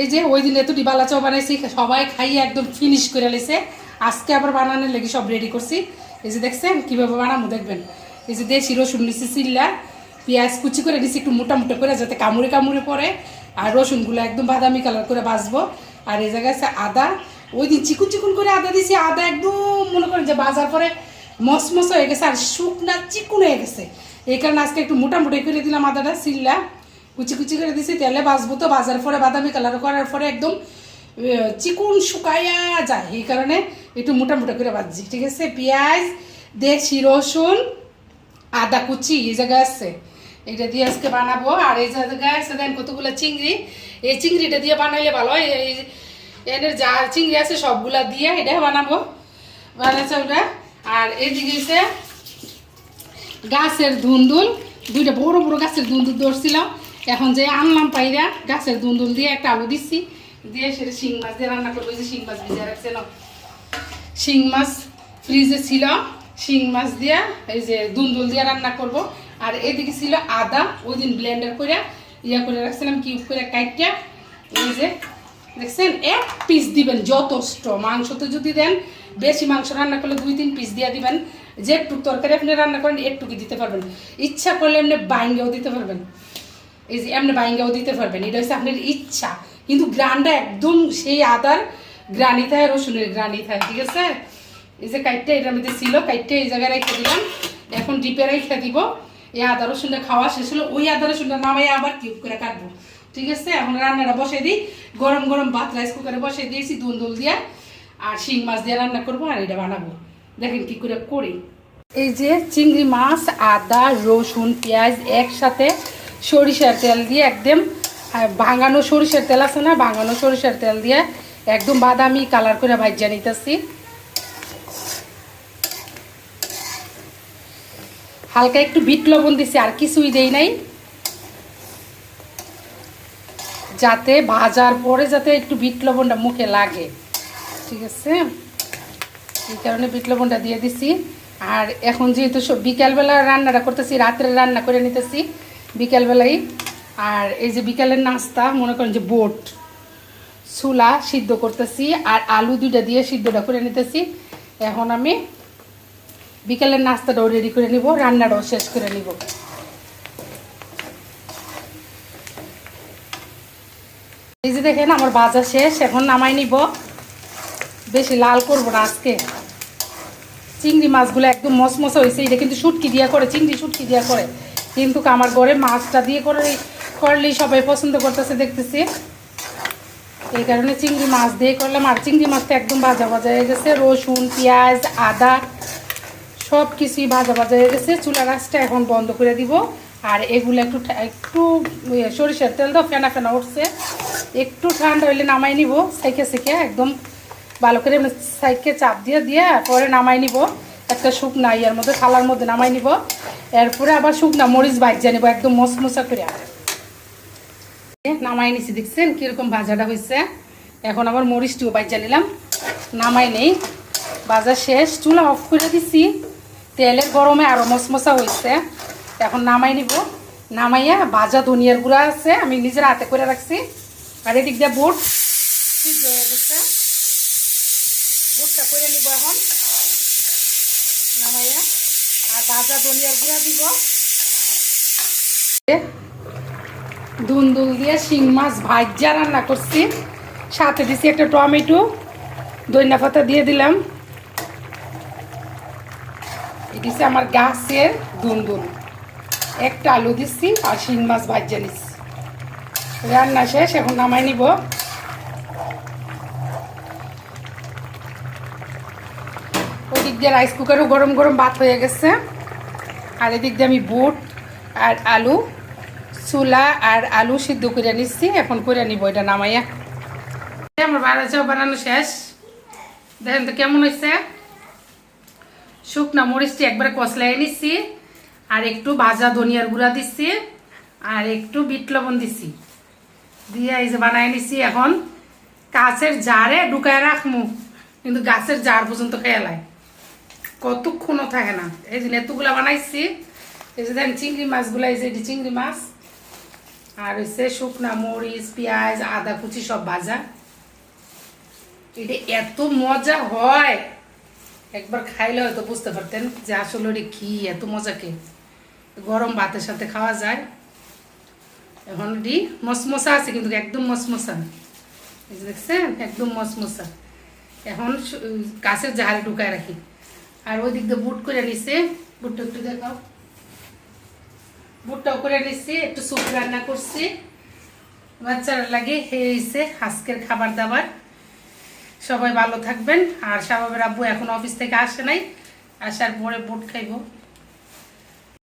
এই যে ওই দিন ডিবালা চাও বানাইছি, সবাই খাইয়ে একদম ফিনিশ করে লেছে। আজকে আবার বানানোর লেগে সব রেডি করছি। এই যে দেখছেন, কীভাবে বানাবো দেখবেন। এই যে দেশি রসুন নিছি চিল্লা পেঁয়াজ কুচি করে দিছি একটু মোটা মোটা করে যাতে কামড়ে কামড়ে পড়ে। আর রসুনগুলো একদম বাদামি কালার করে বাজবো আর এই জায়গায় আদা। ওই দিন চিকুন চিকুন করে আদা দিছি, আদা একদম মনে করেন যে বাজার পরে মসমস হয়ে গেছে, আর শুকনা চিকুন হয়ে গেছে। এই কারণে আজকে একটু মোটামুটি করে দিলাম আদাটা চিল্লা কুচি কুচি করে দিছি, তেলে বাজবো তো বাজার পরে বাদামি কালার করার পরে একদম চিকুন শুকাইয়া যায়। এই কারণে একটু মোটা মোটা করে বাজছি ঠিক আছে? পেঁয়াজ, দেশি রসুন, আদা কুচি, এই জায়গায় আছে। এটা দিয়ে আজকে বানাবো। আর এই জায়গায় আছে দেন কতগুলো চিংড়ি। এই চিংড়িটা দিয়ে বানাইলে ভালো হয়। এই এদের যা চিংড়ি আছে সবগুলা দিয়ে এটা বানাবো। বানাচ্ছে ওটা। আর এদিকে হচ্ছে গাছের ধুন্দুল দুইটা বড় বড় গাছের ধুন্দুল ধরছিলাম। এখন যে আনলাম পাইরা, গাছের ধুন্দুল দিয়ে একটা আলু দিচ্ছি। দিয়ে সেটা শিং মাছ দিয়ে রান্না করব যে শিং মাছ ভিজে রাখছে না শিং মাছ ফ্রিজে ছিল, শিং মাছ দিয়া এই যে দুন্দুল দিয়ে রান্না করব। আর এদিকে ছিল আদা ওই দিন ব্লেন্ডার করে ইয়া করে রাখছিলাম কিউব করে কাইটিয়া এই যে, দেখছেন? এক পিস দিবেন যথেষ্ট। মাংসতে যদি দেন, বেশি মাংস রান্না করলে দুই তিন পিস দিয়ে দিবেন। যে একটু তরকারি আপনি রান্না করেন, একটুকি দিতে পারবেন। ইচ্ছা করলে এমনি বাইঙ্গাও দিতে পারবেন। এই যে এমনি বাইঙ্গাও দিতে পারবেন, এটা হচ্ছে আপনার ইচ্ছা। কিন্তু গ্রানটা একদম সেই আদার গ্রানি থাকে রসুনের গ্রানি থাকে ঠিক আছে? এই যে কাইটটা এটার মধ্যে ছিল, কাইটটা এই জায়গায় রেখে দিলাম। এখন ডিপে রেখে দিব। এই আদা, রসুনটা খাওয়া শেষ হলো। ওই আদা, রসুনটা নামাই আবার কিউব করে কাটবো। ঠিক আছে? এখন রান্নাটা বসে দিই। গরম গরম ভাত রাইস কুকারে বসে দিয়েছি দুন্দুল দিয়া। আর শিং মাছ দিয়ে রান্না করব আর এটা বানাবো। দেখেন কি করে করি। এই যে চিংড়ি মাছ, আদা, রসুন, পেঁয়াজ একসাথে সরিষার তেল দিয়ে একদম ভাঙানো সরিষার তেল আছে না, ভাঙানো সরিষার তেল দিয়ে একদম বাদামি কালার করে ভাজিয়া নিতেছি। হালকা একটু বিট লবণ দিছি, আর কিছুই দেই নাই। যাতে ভাজার পরে যাতে একটু বিট লবণটা মুখে লাগে। ঠিক আছে? এই কারণে বিট লবণটা দিয়ে দিছি। আর এখন যেহেতু বিকালবেলা রান্নাটা করতেছি, রাত্রে রান্না করে নিতেছি বিকালবেলাই। আর এই যে বিকালের নাস্তা, মনে করেন যে বোট, চুলা সিদ্ধ করতেছি, আর আলু দুইটা দিয়ে সিদ্ধটা করে নিতেছি। এখন আমি বিকালের নাস্তাটাও রেডি করে নিব, রান্নাটাও শেষ করে নিব। এই যে দেখেন, আমার বাজার শেষ, এখন নামাই নিব। বেশি লাল করব না আজকে। চিংড়ি মাছগুলো একদম মসমসা হয়েছে, এটা কিন্তু শুটকি দিয়া করে, চিংড়ি শুটকি দিয়া করে। কিন্তু আমার ঘরে মাছটা দিয়ে করে করলেই সবাই পছন্দ করতেছে, দেখতেছি। এই কারণে চিংড়ি মাছ দিয়ে করলাম, আর চিংড়ি মাছটা একদম ভাজা ভাজা হয়ে গেছে। রসুন, পেঁয়াজ, আদা সব কিছুই ভাজা ভাজা হয়ে গেছে। চুলা গাছটা এখন বন্ধ করে দিব। আর এগুলো একটু একটু সরিষার তেল তো ফেনা ফেনা উঠছে। একটু ঠান্ডা হইলে নামাই নিব, সেকে সেকে একদম ভালো করে সাইকে চাপ দিয়ে দিয়ে পরে নামাই নিব। একটা শুকনা ইয়ার মধ্যে, থালার মধ্যে নামাই নিব। এরপরে আবার শুকনা মরিচ ভাজিয়ে নিব, একদম মশমশা করে। নামাই নিছি, দেখছেন কীরকম ভাজাটা হয়েছে? এখন আবার মরিচটিও ভাজিয়ে নিলাম। নামাই নেই। ভাজা শেষ, চুলা অফ করে দিছি। তেলের গরমে আরও মশমশা হয়েছে। এখন নামাই নিব। নামাইয়া ভাজা ধনিয়ার গুঁড়া আছে, আমি নিজের হাতে করে রাখছি। আর এদিক দিয়ে বুট সিদ্ধ হয়ে গেছে। বুটটা করে নিব এখন। নামাইয়া আর ভাজা ধনিয়ার গুঁড়া দিব। দুন্দুল দিয়ে শিং মাছ ভাজা রান্না করছি। সাথে দিছি একটা টমেটো। দইনা পাতা দিয়ে দিলাম। হচ্ছে আমার গাছের দুন্দুল একটা আলু দিচ্ছি আর শিং মাছ ভাজা নিচ্ছি রান্না শেষ, এখন নামাই নিব। ওদিক দিয়ে রাইস কুকারও গরম গরম ভাত হয়ে গেছে। আর এদিক দিয়ে আমি বুট আর আলু, চুলা আর আলু সিদ্ধ করে নিচ্ছি। এখন করে নিব, এটা নামাইয়া। আমার বাড়া চাও বানানো শেষ। দেখেন তো কেমন হয়েছে শুকনা মরিচটি একবারে কষলাই নিচ্ছি। আর একটু ভাজা ধনিয়ার গুঁড়া দিচ্ছি। আর একটু বিট লবণ দিচ্ছি। দিয়ে এই যে বানাই নিচ্ছি এখন। কাছের জারে ঢুকায় রাখমু। কিন্তু গাছের জার পর্যন্ত খেয়ালায় কতক্ষণও থাকে না। এই যে নেতুগুলা বানাইছি, এই যে দেখেন চিংড়ি মাছগুলা, এই যে এটি চিংড়ি মাছ, আর হচ্ছে শুকনা মরিচ, পেঁয়াজ, আদা, কুচি সব ভাজা। এটা এত মজা হয়। একবার খাইলে হয়তো বুঝতে পারতেন যে আসলে ওটা কি, এত মজা কে। গরম ভাতের সাথে খাওয়া যায়। এখন এটি মসমসা আছে, কিন্তু একদম এই দেখছেন, একদম মসমসা। এখন কাছের জাহারে ঢুকায় রাখি। আর ওই দিক দিয়ে বুট করে নিছে। বুটটা একটু দেখাও। বুটটাও করে নিচ্ছি একটু স্যুপ রান্না করছি। বাচ্চারা লাগে হয়েছে আজকের খাবার দাবার। সবাই ভালো থাকবেন। আর শাবাবের আব্বু এখন অফিস থেকে আসে নাই। আসার পরে বুট খাইবো।